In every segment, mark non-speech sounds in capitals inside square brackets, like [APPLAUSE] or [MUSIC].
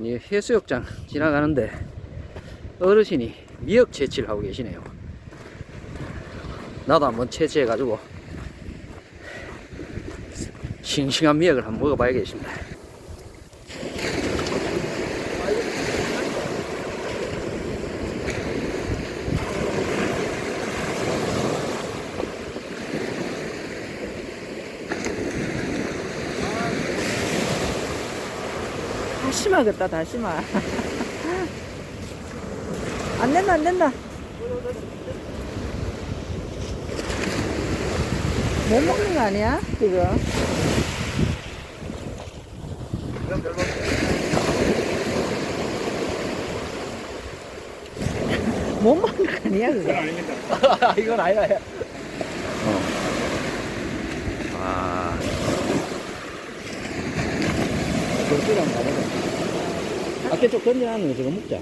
아니 해수욕장 지나가는데 어르신이 미역 채취를 하고 계시네요. 나도 한번 채취해 가지고 싱싱한 미역을 한번 먹어봐야겠습니다. 다시마겠다 다시마. [LAUGHS] 안 된다 안 된다. 못 먹는 거 아니야 지금? 못 먹는 거 아니야 그거 [LAUGHS] 이건 아니라 해. 어. 아. 저쪽으로 한번 가보 자. 아까 쪽 던져놨는 거 저거 먹자.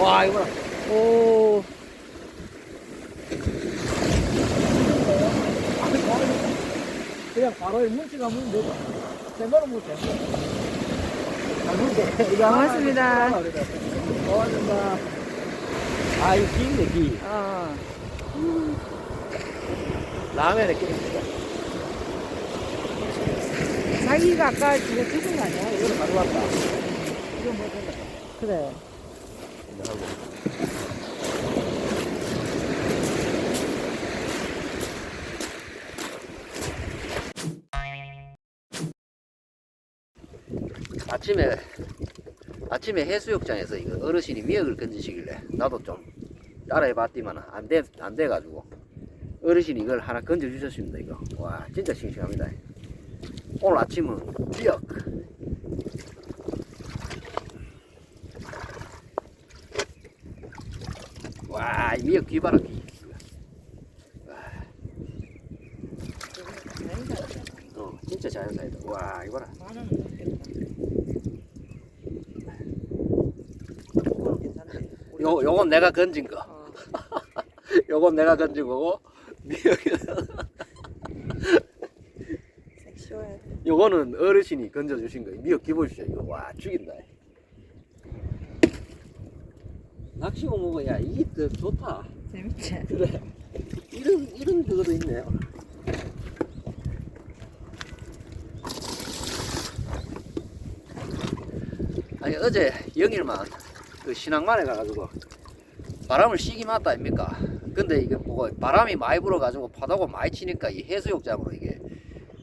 와, 이거 봐. 오 그냥 바로 물기가 물면 되죠. 생거로 물지. 고맙습니다. 고맙습니다. 아, 이거 기인데, 기. 어. 라면에 끼니까. 자기가 아까 그거 주신 거 아니야 이거 가져왔다. 이거 뭐 된다. 그래 하고. 아침에 아침에 해수욕장에서 이거 어르신이 미역을 건지시길래 나도 좀 따라해봤더만 안 돼 안 돼가지고 어르신이 이걸 하나 건져 주셨습니다 이거 와 진짜 싱싱합니다 오늘 아침은 미역 와, 이 미역. 어, 진짜 자연사이다. 와, 이거라. 만원 넘겠다 괜찮네 요, 요건 내가 건진 거. 어. [LAUGHS] 요건 내가 건진 거고, 미역, 섹시해 요거는 어르신이 건져주신 거. 미역 귀 보십시오. 이거 와, 죽인다. 낚시고 먹어야 이게 더 좋다. 재밌지 그래. 이런, 이런 그거도 있네요. 아니, 어제 영일만 그 신앙만에 가가지고 바람을 쐬기 맞다 아닙니까? 근데 이게 뭐 바람이 많이 불어가지고 파도가 많이 치니까 이 해수욕장으로 이게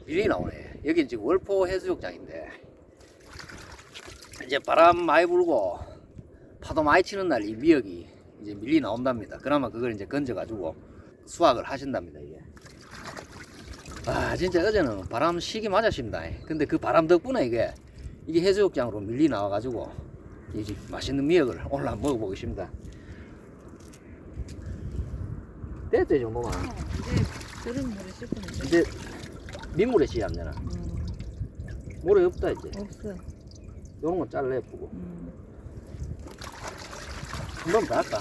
밀이 나오네. 여긴 지금 월포 해수욕장인데 이제 바람 많이 불고 파도 많이 치는 날 이 미역이 이제 밀리 나온답니다. 그나마 그걸 이제 건져가지고 수확을 하신답니다, 이게. 아, 진짜 어제는 바람 시기 맞았습니다. 근데 그 바람 덕분에 이게, 이게 해수욕장으로 밀리 나와가지고, 이제 맛있는 미역을 오늘 한번 먹어보겠습니다. 됐죠, 이 정도만. 이제 그런 물에 씹으면 돼 이제 민물에 씨안 되나? 음, 물에 없다, 이제. 없어 요런 거 잘라 예쁘고. 음. 한번 더 할까?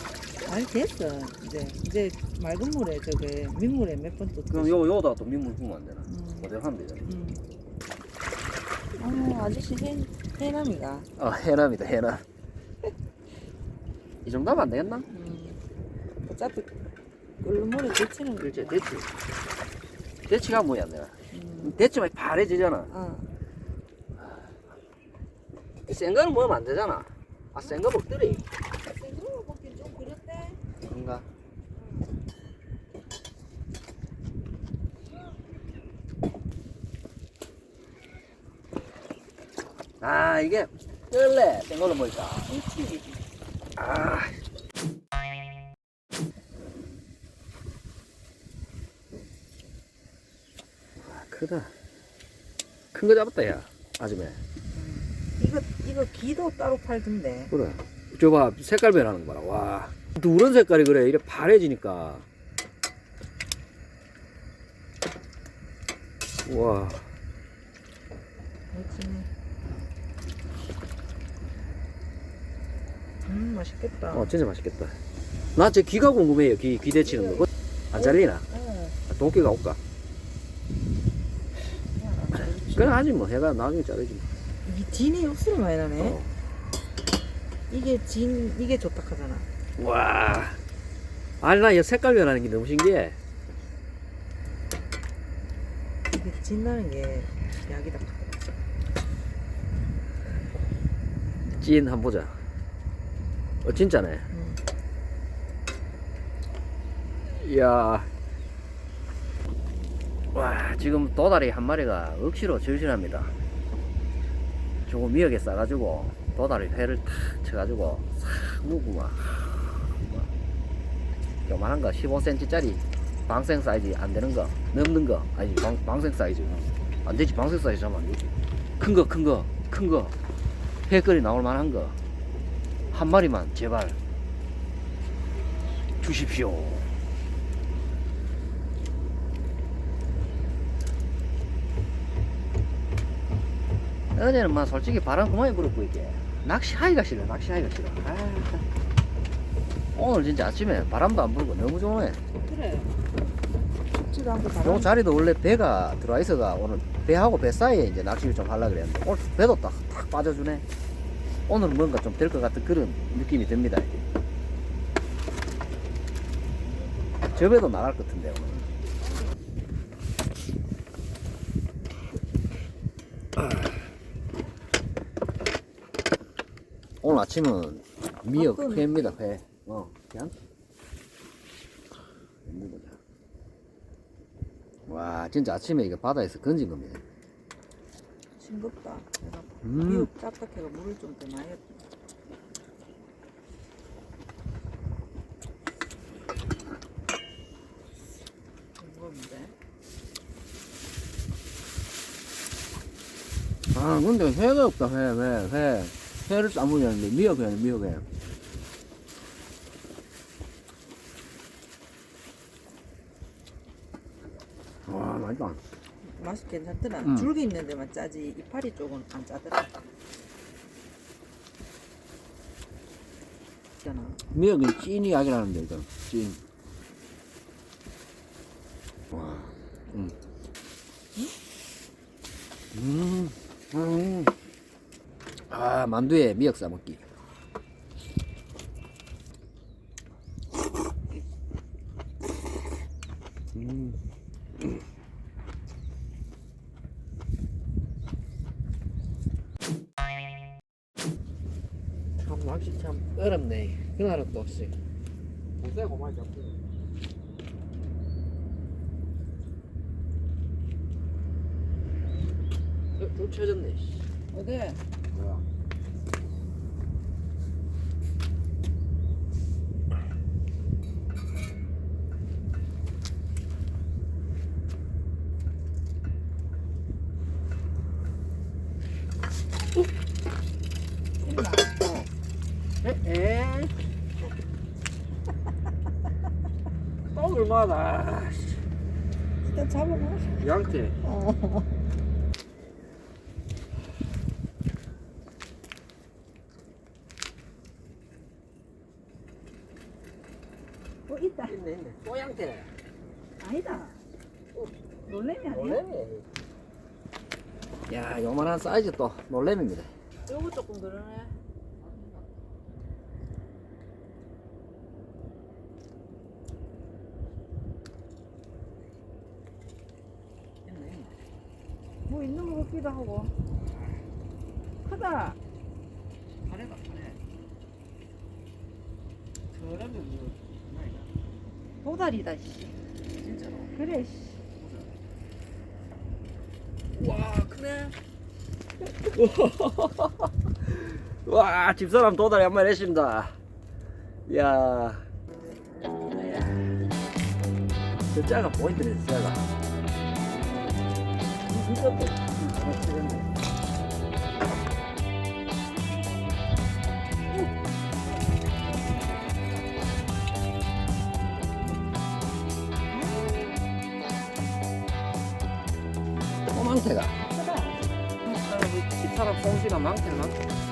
아니 됐어 이제 이제 맑은 물에 저게 민물에 몇 번 또 그럼 요, 요다가 또 민물 부으면 안 되나? 음. 그대로 하면 되잖아. 음. 아 아저씨 해 해남이가 아, 해남이다, 해남. [LAUGHS] 이 정도면 안 되겠나? 음. 어차피 끓는 물에 데치는 거 그렇지, 대치. 대치가 뭐야, 내가. 음. 대치만 파래지잖아. 어. 센 거는 먹으면 안 되잖아. 아, 센거 먹더리. 생으로 먹기 좀 그렇대 그런가? 아, 이게, 끌래. 센 걸로 먹을까? 그렇지 아. 아, 크다. 큰거 잡았다, 야. 아줌에. 이거 이거 기도 따로 팔던데 그래. 저 봐, 색깔 변하는 거 봐라. 와. 누런 색깔이 그래. 이래 파래지니까. 와. 그렇지 음 맛있겠다 어, 진짜 맛있겠다. 나저 귀가 궁금해요. 귀, 귀 대치는 거. 안 잘리나? 응. 도끼가 올까? 그래 하지 뭐. 해가 나중에 자르지 뭐. 이 진이 육수를 많이 나네. 어. 이게 진 이게 좋다 하잖아. 와. 아니 나이 색깔 변하는 게 너무 신기해. 이게 진 나는 게 약이다. 찐 한번 보자. 어 진짜네. 응. 이야. 와, 지금 도다리 한 마리가 억지로 절실합니다. 조금 미역에 싸가지고 도다리 회를 탁 쳐가지고 싹 무고 막. 막 요만한 거 15cm짜리 방생 사이즈 안 되는 거 넘는 거 아니 방, 방생 사이즈 안 되지 방생 사이즈 하면 안 되지 큰 거 큰 거 큰 거 회거리 나올 만한 거 한 마리만 제발 주십시오. 어제는 막 솔직히 바람 그만이 불었고 이게. 낚시하기가 싫어 낚시하기가 싫어. 아, 오늘 진짜 아침에 바람도 안 불고 너무 좋네. 그래. 춥지도 않고 요 바람. 자리도 원래 배가 들어와 있어가 오늘 배하고 배 사이에 이제 낚시를 좀 하려고 그랬는데 오늘 배도 딱, 딱 빠져주네. 오늘은 뭔가 좀 될 것 같은 그런 느낌이 듭니다 저 배도 나갈 것 같은데 오늘 오늘 아침은 미역 바쁜. 회입니다 회 어, 그냥. 와 진짜 아침에 이거 바다에서 건진 겁니다 싱겁다. 내가 음. 미역 딱딱해가 물을 좀 더 많이. 했다. 아 근데 회가 없다 회 회 회 회를 싸무렸는데 미역회 미역회 와 맛있다 맛이 괜찮더라. 음. 줄기 있는 데만 짜지 이파리 쪽은 안 짜더라. 미역이 찐이 약이라는데 일단 찐 와, 음. 음, 음. 아, 만두에 미역 싸먹기. 음. 참 낚시 참 어렵네. 그날은 또 없이. 고만 잡고 좀 쳐졌네. 씨. 어디? 뭐야 얼마나 일단 잡아봐. 양태 어. 어 있다. 있네 있네 또 양태 아니다. 어, 놀래미 아니야? 놀래미 야 요만한 사이즈 또 놀래미입니다 요거 조금 그러네 있네 뭐 있는 거 같기도 하고. 크다. 파래다 파래 그러면 뭐 도다리다 씨. 진짜로 그래 씨. 와 크네 [LAUGHS] 와 집사람 도다리 한 마리 했습니다 이야 저 짜가 포인트네 저 짜가 하나 치겠네 또 망태가 크다. 집사람 솜씨가 망태를 망태